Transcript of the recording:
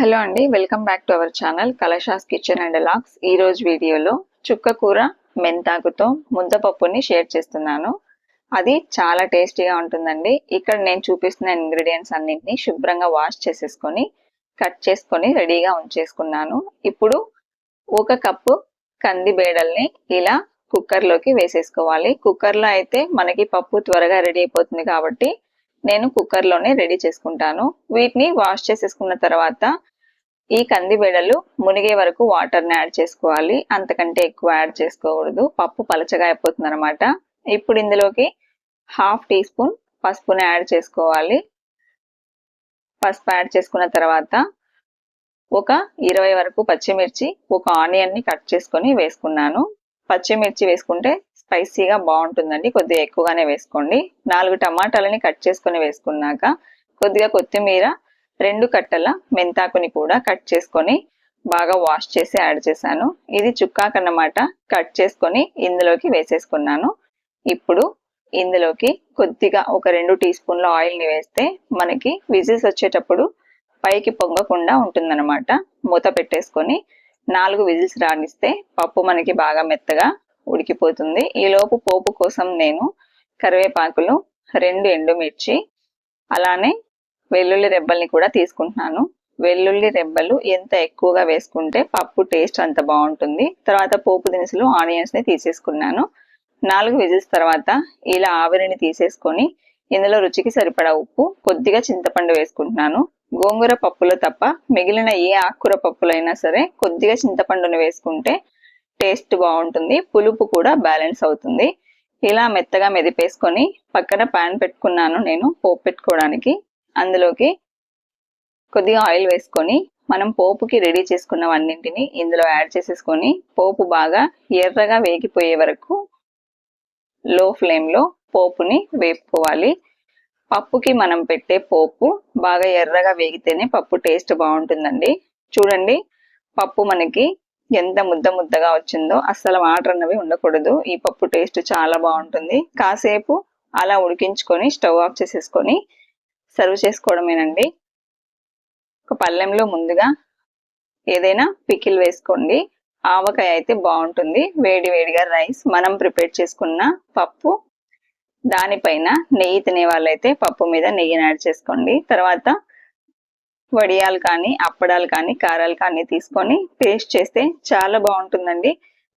Hello అండి welcome back to our channel Kalashas kitchen and vlogs. ఈ రోజు వీడియోలో చుక్క కూర మెంతాకుతో ముద్దపప్పుని షేర్ చేస్తున్నాను. అది చాలా టేస్టీగా ఉంటుందండి. ఇక్కడ నేను చూపిస్తున్న ఇంగ్రీడియంట్స్ అన్నింటినీ శుభ్రంగా వాష్ చేసేసుకొని కట్ చేసుకొని రెడీగా ఉంచేసుకున్నాను. ఇప్పుడు ఒక కప్పు కంది బేడల్ని ఇలా కుక్కర్లోకి వేసేసుకోవాలి. కుక్కర్లో అయితే మనకి పప్పు త్వరగా రెడీ అయిపోతుంది కాబట్టి నేను కుక్కర్లోనే రెడీ చేసుకుంటాను. వీటిని వాష్ చేసేసుకున్న తర్వాత ఈ కంది బెడలు మునిగే వరకు వాటర్ని యాడ్ చేసుకోవాలి. అంతకంటే ఎక్కువ యాడ్ చేసుకోకూడదు. పప్పు పలచగా అయిపోతుంది అనమాట ఇప్పుడు ఇందులోకి హాఫ్ టీ స్పూన్ పసుపుని యాడ్ చేసుకోవాలి. పసుపు యాడ్ చేసుకున్న తర్వాత ఒక ఇరవై వరకు పచ్చిమిర్చి ఒక ఆనియన్ని కట్ చేసుకొని వేసుకున్నాను. పచ్చిమిర్చి వేసుకుంటే స్పైసీగా బాగుంటుందండి. కొద్దిగా ఎక్కువగానే వేసుకోండి. నాలుగు టమాటాలని కట్ చేసుకొని వేసుకున్నాక కొద్దిగా కొత్తిమీర రెండు కట్టల మెంతాకుని కూడా కట్ చేసుకొని బాగా వాష్ చేసి యాడ్ చేశాను. ఇది చుక్కాకన్నమాట కట్ చేసుకొని ఇందులోకి వేసేసుకున్నాను. ఇప్పుడు ఇందులోకి కొద్దిగా ఒక రెండు టీ స్పూన్ల ఆయిల్ని వేస్తే మనకి విజిల్స్ వచ్చేటప్పుడు పైకి పొంగకుండా ఉంటుందన్నమాట. మూత పెట్టేసుకొని నాలుగు విజిల్స్ రానిస్తే పప్పు మనకి బాగా మెత్తగా ఉడికిపోతుంది. ఈలోపు పోపు కోసం నేను కరివేపాకులు రెండు ఎండుమిర్చి అలానే వెల్లుల్లి రెబ్బల్ని కూడా తీసుకుంటున్నాను. వెల్లుల్లి రెబ్బలు ఎంత ఎక్కువగా వేసుకుంటే పప్పు టేస్ట్ అంత బాగుంటుంది. తర్వాత పోపు దినుసులు ఆనియన్స్ని తీసేసుకున్నాను. నాలుగు విజిల్స్ తర్వాత ఇలా ఆవిరిని తీసేసుకొని ఇందులో రుచికి సరిపడా ఉప్పు కొద్దిగా చింతపండు వేసుకుంటున్నాను. గోంగూర పప్పులో తప్ప మిగిలిన ఏ ఆకుకూర పప్పులైనా సరే కొద్దిగా చింతపండుని వేసుకుంటే టేస్ట్ బాగుంటుంది పులుపు కూడా బ్యాలెన్స్ అవుతుంది. ఇలా మెత్తగా మెదిపేసుకొని పక్కన పాన్ పెట్టుకున్నాను నేను పోపు పెట్టుకోవడానికి. అందులోకి కొద్దిగా ఆయిల్ వేసుకొని మనం పోపుకి రెడీ చేసుకున్నవన్నింటిని ఇందులో యాడ్ చేసేసుకొని పోపు బాగా ఎర్రగా వేగిపోయే వరకు లో ఫ్లేమ్లో పోపుని వేపుకోవాలి. పప్పుకి మనం పెట్టే పోపు బాగా ఎర్రగా వేగితేనే పప్పు టేస్ట్ బాగుంటుందండి. చూడండి పప్పు మనకి ఎంత ముద్ద ముద్దగా వచ్చిందో అస్సలు వాటర్ అన్నవి ఉండకూడదు. ఈ పప్పు టేస్ట్ చాలా బాగుంటుంది. కాసేపు అలా ఉడికించుకొని స్టవ్ ఆఫ్ చేసేసుకొని సర్వ్ చేసుకోవడమేనండి. ఒక పళ్ళెంలో ముందుగా ఏదైనా పికిల్ వేసుకోండి. ఆవకాయ అయితే బాగుంటుంది. వేడి వేడిగా రైస్ మనం ప్రిపేర్ చేసుకున్న పప్పు దానిపైన నెయ్యి తినే వాళ్ళైతే పప్పు మీద నెయ్యిని యాడ్ చేసుకోండి. తర్వాత వడియాలు కానీ అప్పడాలు కానీ కారాలు కానీ తీసుకొని పేస్ట్ చేస్తే చాలా బాగుంటుందండి.